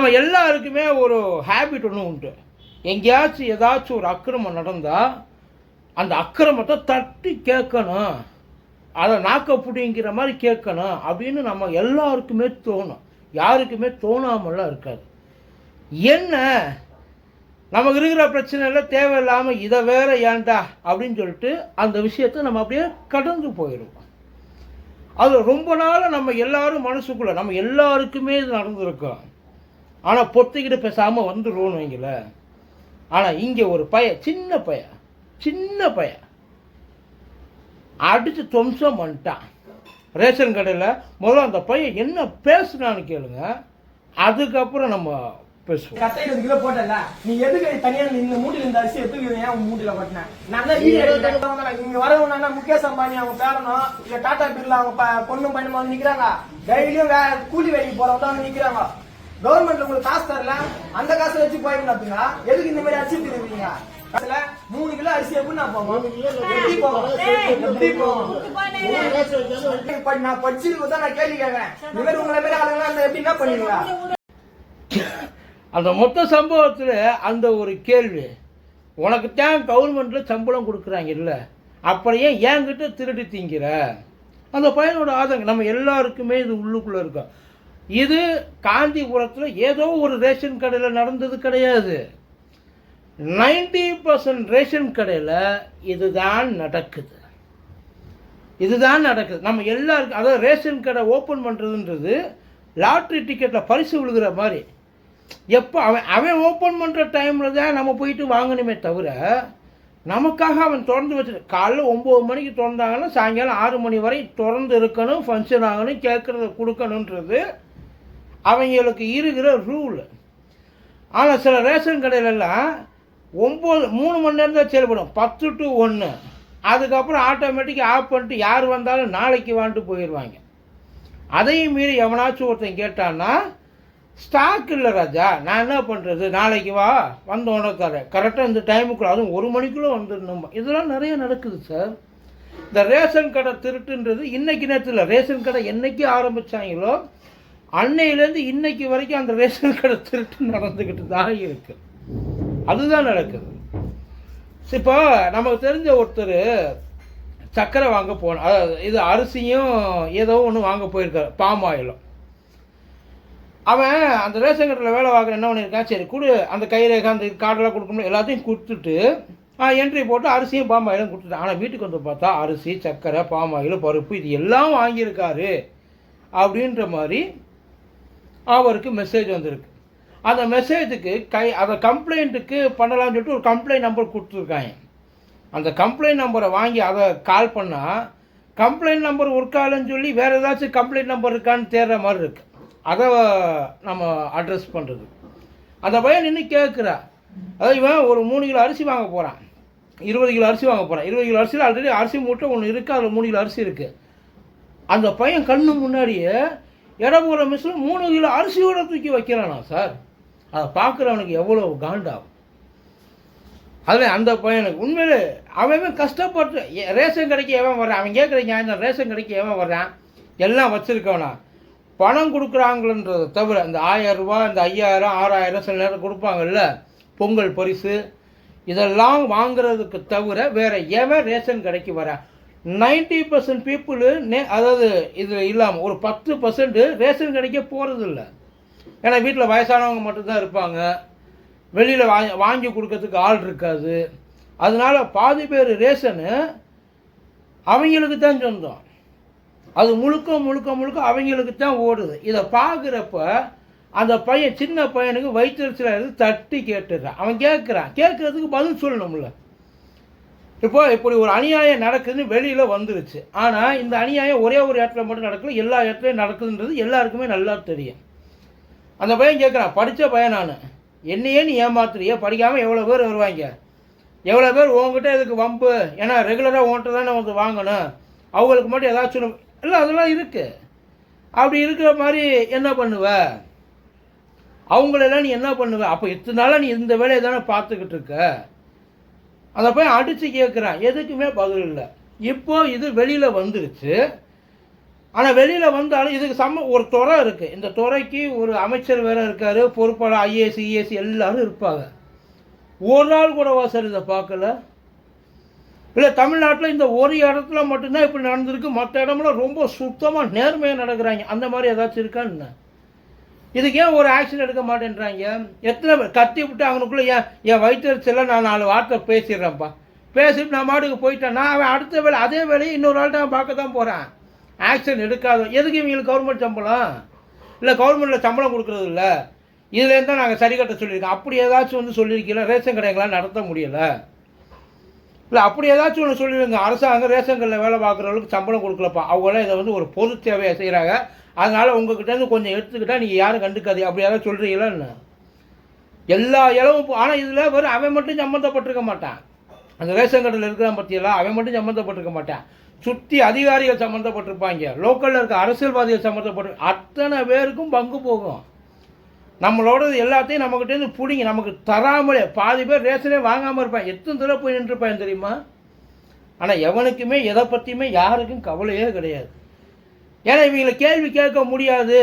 நம்ம எல்லாருக்குமே ஒரு ஹேபிட் ஒன்று உண்டு. எங்கேயாச்சும் ஏதாச்சும் ஒரு அக்கிரமம் நடந்தால் அந்த அக்கிரமத்தை தட்டி கேட்கணும். அதை நாக்க பிடிங்கிற மாதிரி கேட்கணும் அப்படின்னு நம்ம எல்லாருக்குமே தோணும். யாருக்குமே தோணாமலாம் இருக்காது. என்ன? நமக்கு இருக்கிற பிரச்சனையில் தேவையில்லாமல் இதை வேற ஏன்டா அப்படின்னு சொல்லிட்டு அந்த விஷயத்தை நம்ம அப்படியே கடந்து போயிடுவோம். அது ரொம்ப நாளாக நம்ம எல்லாரும் மனசுக்குள்ளே நம்ம எல்லாருக்குமே இது நடந்திருக்கோம். ஆனால் பொத்திக்கிட்டு பேசாமல் வந்துடுவோன்னு வைங்களேன் ஆனால் இங்கே ஒரு பைய சின்ன பைய சின்ன பைய. அடித்து துவம்சம் பண்ணிட்டான். ரேஷன் கடையில் முதல்ல அந்த பையன் என்ன பேசுனான்னு கேளுங்க. அதுக்கப்புறம் நம்ம பேசுவோம். இருபது கிலோ போட்டல நீ எதுக்கு தனியா இந்த மூட்டில இந்த அரிசி எடுத்துக்கிறேன் ஏன் உன் மூட்டில போட்டேன் நான் தான் இங்க வரவனா முகேஷ் அம்பானி அவங்க பேரனும் இல்ல டாடா பிர்லா அவங்க ப- பொண்ணும் பையனும் வந்து நிக்கிறாங்க. டெய்லியும் கூலி வேலைக்கு போறவங்க வந்து நிக்கிறாங்க. கவர்மெண்ட்ல உங்களுக்கு காசு தரல அந்த காசை வச்சு போயிருந்தாங்க எதுக்கு இந்த மாதிரி அரிசி திருப்பீங்க அதுல மூணு கிலோ அரிசி எப்படி நான் போவோம் எப்படி போவோம் எப்படி போவோம் இப்ப நான் படிச்சிருக்கு தான் நான் கேள்வி கேட்கறேன். இந்த மாதிரி உங்களை மாதிரி ஆளுங்க அந்த எப்படி என்ன பண்ணுவீங்க? அந்த மொத்த சம்பவத்தில் அந்த ஒரு கேள்வி உனக்கு தான் கவர்மெண்ட்டில் சம்பளம் கொடுக்குறாங்க இல்லை அப்படியே என்கிட்ட திருடி திங்கிற? அந்த பையனோட ஆதங்கம் நம்ம எல்லாருக்குமே இது உள்ளுக்குள்ளே இருக்கும். இது காந்திபுரத்தில் ஏதோ ஒரு ரேஷன் கடையில் நடந்தது கிடையாது. நைன்டி பர்சன்ட் ரேஷன் கடையில் இதுதான் நடக்குது. இதுதான் நடக்குது. நம்ம எல்லாருக்கும் அதாவது ரேஷன் கடை ஓப்பன் பண்ணுறதுன்றது லாட்ரி டிக்கெட்டில் பரிசு விழுகிற மாதிரி. எப்போ அவன் அவன் ஓப்பன் பண்ணுற டைமில் தான் நம்ம போயிட்டு வாங்கணுமே தவிர நமக்காக அவன் திறந்து வச்சு காலைல ஒம்பது மணிக்கு திறந்தாங்கன்னா சாயங்காலம் ஆறு மணி வரை திறந்து இருக்கணும் ஃபங்க்ஷன் ஆகணும் கேட்குறத கொடுக்கணுன்றது அவங்களுக்கு இருக்கிற ரூல் ஆனால் சில ரேஷன் கடையிலெல்லாம் ஒம்பது மூணு மணி நேரம் தான் செயல்படும். பத்து டு ஒன்று அதுக்கப்புறம் ஆட்டோமேட்டிக்காக ஆஃப் பண்ணிட்டு யார் வந்தாலும் நாளைக்கு வான்ட்டு போயிடுவாங்க. அதையும் மீறி எவனாச்சும் ஒருத்தன் கேட்டான்னா ஸ்டாக் இல்லை ராஜா நான் என்ன பண்ணுறது நாளைக்கு வா வந்த உடனே தரேன். கரெக்டாக இந்த டைமுக்குள்ள அதுவும் ஒரு மணிக்குள்ளே வந்துடணும். இதெல்லாம் நிறைய நடக்குது சார் இந்த ரேஷன் கடை திருட்டுன்றது இன்றைக்கி நேரத்தில் ரேஷன் கடை என்றைக்கு ஆரம்பித்தாங்களோ அன்னையிலேருந்து இன்னைக்கு வரைக்கும் அந்த ரேஷன் கடை திருட்டு நடந்துக்கிட்டு தான் இருக்கு. அதுதான் நடக்குது. இப்போ நமக்கு தெரிஞ்ச ஒருத்தர் சர்க்கரை வாங்க போன அதாவது இது அரிசியும் ஏதோ ஒன்று வாங்க போயிருக்காரு பாம் ஆயிலும் அவன் அந்த ரேஷன் கடையில் வேலை வாங்குற என்ன பண்ணியிருக்கான்? சரி கொடு அந்த கைரேகை அந்த கார்டெல்லாம் கொடுக்கணும் எல்லாத்தையும் கொடுத்துட்டு என்ட்ரி போட்டு அரிசியும் பாம் ஆயிலும் கொடுத்துட்டான். ஆனால் வீட்டுக்கு வந்து பார்த்தா அரிசி சர்க்கரை பாம் ஆயில் பருப்பு இது எல்லாம் வாங்கியிருக்காரு. அப்படின்ற மாதிரி அவருக்கு மெசேஜ் வந்திருக்கு. அந்த மெசேஜுக்கு கை அதை கம்ப்ளைண்ட்டுக்கு பண்ணலாம்னு சொல்லிட்டு ஒரு கம்ப்ளைண்ட் நம்பர் கொடுத்துருக்காங்க. அந்த கம்ப்ளைண்ட் நம்பரை வாங்கி அதை கால் பண்ணால் கம்ப்ளைண்ட் நம்பர் ஒர்க் சொல்லி வேறு ஏதாச்சும் கம்ப்ளைண்ட் நம்பர் இருக்கான்னு தேடுற மாதிரி இருக்கு. அதை நம்ம அட்ரஸ் பண்ணுறது அந்த பையன் நின்று கேட்குறா அதாவது இவன் ஒரு மூணு கிலோ அரிசி வாங்க போகிறான் இருபது கிலோ அரிசி வாங்க போகிறான் இருபது கிலோ அரிசியில் ஆல்ரெடி அரிசி மூட்டை ஒன்று இருக்குது அதில் மூணு கிலோ அரிசி இருக்குது அந்த பையன் கண்ணு முன்னாடியே இடபுற மிஸ்ஸில் மூணு கிலோ அரிசியோட தூக்கி வைக்கிறானா சார்? அதை பார்க்குறவனுக்கு எவ்வளோ காண்டாகும்? அதில் அந்த பையனுக்கு உண்மையிலே அவன் கஷ்டப்பட்டு ரேஷன் கடைக்கு எவன் வர்றான்? அவன் கேட்குற நியாயம் ரேஷன் கடைக்கு எவன் வர்றான்? எல்லாம் வச்சுருக்கவனா? பணம் கொடுக்குறாங்களன்றதை தவிர இந்த ஆயிரம் இந்த ஐயாயிரம் ஆறாயிரம் சில நேரம் கொடுப்பாங்கல்ல பொங்கல் பரிசு இதெல்லாம் வாங்குறதுக்கு தவிர வேறு எவன் ரேஷன் கடைக்கு வரான் நைன்டி பர்சன்ட் பீப்புள் நே அதாவது இது இல்லாமல் ஒரு பத்து பர்சன்ட் ரேஷன் கடைக்கே போகிறது இல்லை ஏன்னா வீட்டில் வயசானவங்க மட்டும்தான் இருப்பாங்க. வெளியில் வாங்கி வாங்கி கொடுக்கறதுக்கு ஆள் இருக்காது. அதனால பாதி பேர் ரேஷனு அவங்களுக்கு தான் சொந்தம். அது முழுக்க முழுக்க முழுக்க அவங்களுக்கு தான் ஓடுது. இதை பார்க்குறப்ப அந்த பையன் சின்ன பையனுக்கு வயிற்றுச்சல தட்டி கேட்டுறான் அவன் கேட்குறான். கேட்குறதுக்கு பதில் சொல்லணும்ல. இப்போ இப்படி ஒரு அநியாயம் நடக்குதுன்னு வெளியில் வந்துருச்சு. ஆனால் இந்த அநியாயம் ஒரே ஒரு இடத்துல மட்டும் நடக்கல எல்லா இடத்துலையும் நடக்குதுன்றது எல்லாருக்குமே நல்லா தெரியும். அந்த பையன் கேட்குறான் படித்த பையன் நான். என்னையே நீ ஏமாத்துறிய? படிக்காமல் எவ்வளோ பேர் வருவாங்க? எவ்வளோ பேர் உங்ககிட்ட இதுக்கு வம்பு? ஏன்னா ரெகுலராக உன்கிட்ட தானே வந்து வாங்கணும். அவங்களுக்கு மட்டும் ஏதாச்சும் இல்லை அதெல்லாம் இருக்குது அப்படி இருக்கிற மாதிரி என்ன பண்ணுவ? அவங்களெல்லாம் நீ என்ன பண்ணுவ? அப்போ இத்தனை நாளாக நீ இந்த வேலையை தானே பார்த்துக்கிட்டு இருக்க? அதை பையன் அடித்து கேட்குறான் எதுக்குமே பதில் இல்லை. இப்போது இது வெளியில் வந்துருச்சு. ஆனால் வெளியில் வந்தாலும் இதுக்கு சம்ம ஒரு துறை இருக்குது இந்த துறைக்கு ஒரு அமைச்சர் வேறு இருக்கார் பொறுப்பாளர் ஐஏஎஸ் இஏஎஸ் எல்லாரும் இருப்பாங்க. ஒரு நாள் கூடவா சார் இதை பார்க்கல. இல்லை தமிழ்நாட்டில் இந்த ஒரு இடத்துல மட்டும்தான் இப்படி நடந்திருக்கு. மற்ற இடம்லாம் ரொம்ப சுத்தமாக நேர்மையாக நடக்கிறாங்க. அந்த மாதிரி ஏதாச்சும் இருக்கான்னு இதுக்கு ஏன் ஒரு ஆக்ஷன் எடுக்க மாட்டேன்றாங்க? எத்தனை கத்தி விட்டு அவனுக்குள்ளே ஏன் என் வயிற்றுச்செல்லாம் நான் நாலு வார்த்தை பேசிடுறேன்ப்பா. பேசிட்டு நான் மாட்டுக்கு போயிட்டேன். நான் அவன் அடுத்த வேலை அதே வேலையை இன்னொரு ஆள்கிட்ட அவன் பார்க்க தான் போகிறான் ஆக்ஷன் எடுக்காத. எதுக்கு இவங்களுக்கு கவர்மெண்ட் சம்பளம்? இல்லை கவர்மெண்ட்டில் சம்பளம் கொடுக்குறது இல்லை. இதுலேருந்து தான் நாங்கள் சரி கட்ட சொல்லியிருக்கோம். அப்படி ஏதாச்சும் வந்து சொல்லியிருக்கீங்களா? ரேஷன் கடைங்களாம் நடத்த முடியலை. இல்லை அப்படி ஏதாச்சும் ஒன்று சொல்லிடுங்க. அரசாங்கம் ரேஷன் கடையில் வேலை பார்க்குறவங்களுக்கு சம்பளம் கொடுக்கலப்பா. அவங்களாம் இதை வந்து ஒரு பொது தேவையை செய்கிறாங்க அதனால் உங்ககிட்டேருந்து கொஞ்சம் எடுத்துக்கிட்டால் நீங்கள் யாரும் கண்டுக்காது அப்படி யாராவது சொல்கிறீங்களா என்ன? எல்லா இளவும் ஆனால் இதில் வெறும் அவன் மட்டும் சம்மந்தப்பட்டிருக்க மாட்டான். அந்த ரேஷன் கடையில் இருக்கிறான் பற்றியெல்லாம் அவன் மட்டும் சம்மந்தப்பட்டிருக்க மாட்டான். சுற்றி அதிகாரிகள் சம்மந்தப்பட்டிருப்பாங்க. லோக்கலில் இருக்க அரசியல்வாதிகள் சம்மந்தப்பட்டு அத்தனை பேருக்கும் பங்கு போகும். நம்மளோட எல்லாத்தையும் நம்மக்கிட்டேருந்து பிடிங்க நமக்கு தராமலே பாதி பேர் ரேஷனே வாங்காமல் இருப்பான். எத்தனை தடவை போய் நின்றுப்பான் தெரியுமா? ஆனால் எவனுக்குமே எதை பற்றியுமே யாருக்கும் கவலையே கிடையாது. ஏன்னா இவங்களை கேள்வி கேட்க முடியாது.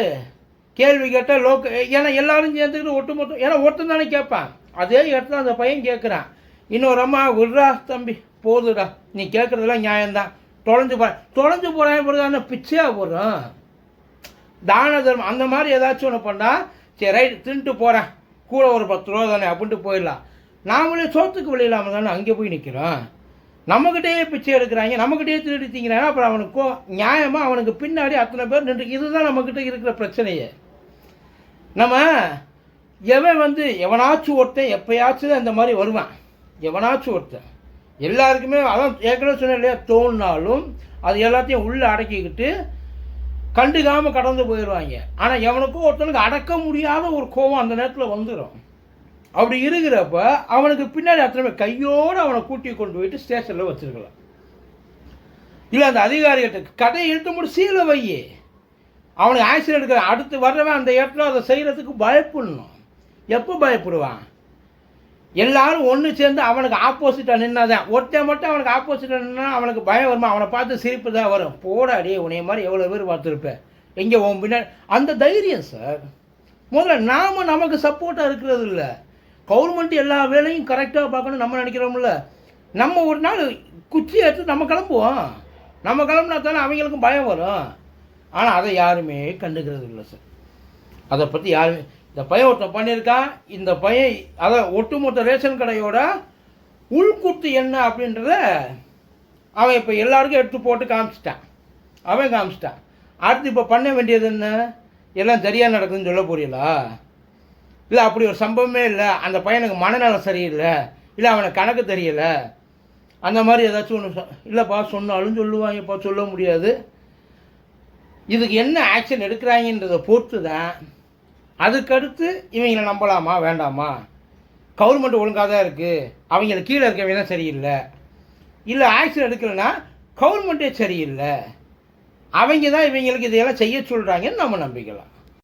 கேள்வி கேட்டால் லோக்க ஏன்னா எல்லாரும் சேர்ந்துக்கிட்டு ஒட்டு மொத்தம் ஏன்னா ஒருத்தன் தானே கேட்பான். அதே இடத்துல அந்த பையன் கேட்குறான். இன்னொரு அம்மா விட்றா தம்பி போதுடா. நீ கேட்குறதெல்லாம் நியாயம்தான். தொலைஞ்சு போகிறேன் தொலைஞ்சு போகிறேன் பிறகு அந்த பிச்சையாக போடுறோம் தான தர்மம் அந்த மாதிரி ஏதாச்சும் ஒன்று பண்ணால் சரி ரைட் தின்ட்டு போகிறேன் கூட ஒரு பத்து ரூபா தானே அப்படின்ட்டு போயிடலாம். நாமளே சோத்துக்கு வழி இல்லாமல் தானே அங்கே போய் நிற்கிறோம் நம்மக்கிட்டேயே பிச்சை எடுக்கிறாங்க நம்மக்கிட்டேயே திருடி திங்கிறாங்க அப்புறம் அவனுக்கு நியாயமாக அவனுக்கு பின்னாடி அத்தனை பேர் நின்று இதுதான் நம்மக்கிட்ட இருக்கிற பிரச்சனையே. நம்ம எவன் வந்து எவனாச்சும் ஒருத்தன் எப்பயாச்சும் தான் இந்த மாதிரி வருவான். எவனாச்சும் ஒருத்தன். எல்லாருக்குமே அதான் ஏற்கனவே சொன்ன இல்லையா தோணுனாலும் அது எல்லாத்தையும் உள்ளே அடக்கிக்கிட்டு கண்டுக்காமல் கடந்து போயிடுவாங்க. ஆனால் எவனுக்கும் ஒருத்தனுக்கு அடக்க முடியாத ஒரு கோபம் அந்த நேரத்தில் வந்துடும் அப்படி இருக்கிறப்ப அவனுக்கு பின்னாடி அத்தனை கையோடு அவனை கூட்டி கொண்டு போயிட்டு ஸ்டேஷனில் வச்சுருக்கலாம். இல்லை அந்த அதிகாரிகிட்ட கதையை இழுத்து முடி சீலை வை அவனுக்கு ஆக்சிடென்ட் எடுக்கிற அடுத்து வர்றவன் அந்த இடத்துல அதை செய்கிறதுக்கு பயப்படணும். எப்போ பயப்படுவான்? எல்லாரும் ஒன்று சேர்ந்து அவனுக்கு ஆப்போசிட்டாக நின்னாதான். ஒருத்தன் மட்டும் அவனுக்கு ஆப்போசிட்டாக நின்னா அவனுக்கு பயம் வருமா? அவனை பார்த்து சிரிப்பு தான் வரும். போடா அடியே உன்னைய மாதிரி எவ்வளோ பேர் பார்த்துருப்பேன் எங்கே உன் பின்னாடி அந்த தைரியம் சார் முதல்ல நாம் நமக்கு சப்போர்ட்டாக இருக்கிறது இல்லை. கவர்மெண்ட் எல்லா வேலையும் கரெக்டாக பார்க்கணும் நம்ம நினைக்கிறோம்ல. நம்ம ஒரு நாள் குச்சி எடுத்து நம்ம கிளம்புவோம். நம்ம கிளம்புனா தானே அவங்களுக்கும் பயம் வரும். ஆனால் அதை யாருமே கண்டுக்கிறது இல்லை சார் அதை பற்றி யாருமே இந்த பையன் ஒருத்தன் பண்ணியிருக்கான் இந்த பையன் அதை ஒட்டுமொத்த ரேஷன் கடையோட உள்குத்து என்ன அப்படின்றத அவன் இப்போ எல்லாருக்கும் எடுத்து போட்டு காமிச்சிட்டான். அவன் காமிச்சிட்டான். அடுத்து இப்போ பண்ண வேண்டியது என்ன? எல்லாம் சரியாக நடக்குதுன்னு சொல்ல போறீங்களா? இல்லை அப்படி ஒரு சம்பவமே இல்லை. அந்த பையனுக்கு மனநலம் சரியில்லை. இல்லை அவனுக்கு கணக்கு தெரியலை. அந்த மாதிரி ஏதாச்சும் ஒன்று இல்லைப்பா சொன்னாலும் சொல்லுவாங்கப்பா சொல்ல முடியாது. இதுக்கு என்ன ஆக்ஷன் எடுக்கிறாங்கன்றதை பொறுத்து தான் அதுக்கடுத்து இவங்களை நம்பலாமா வேண்டாமா? கவர்மெண்ட் ஒழுங்காக தான் இருக்குது அவங்கள கீழே இருக்கவங்க தான் சரியில்லை. இல்லை ஆக்ஷன் எடுக்கலைன்னா கவர்மெண்ட்டே சரியில்லை. அவங்க தான் இவங்களுக்கு இதையெல்லாம் செய்ய சொல்கிறாங்கன்னு நம்ம நம்பிக்கலாம்.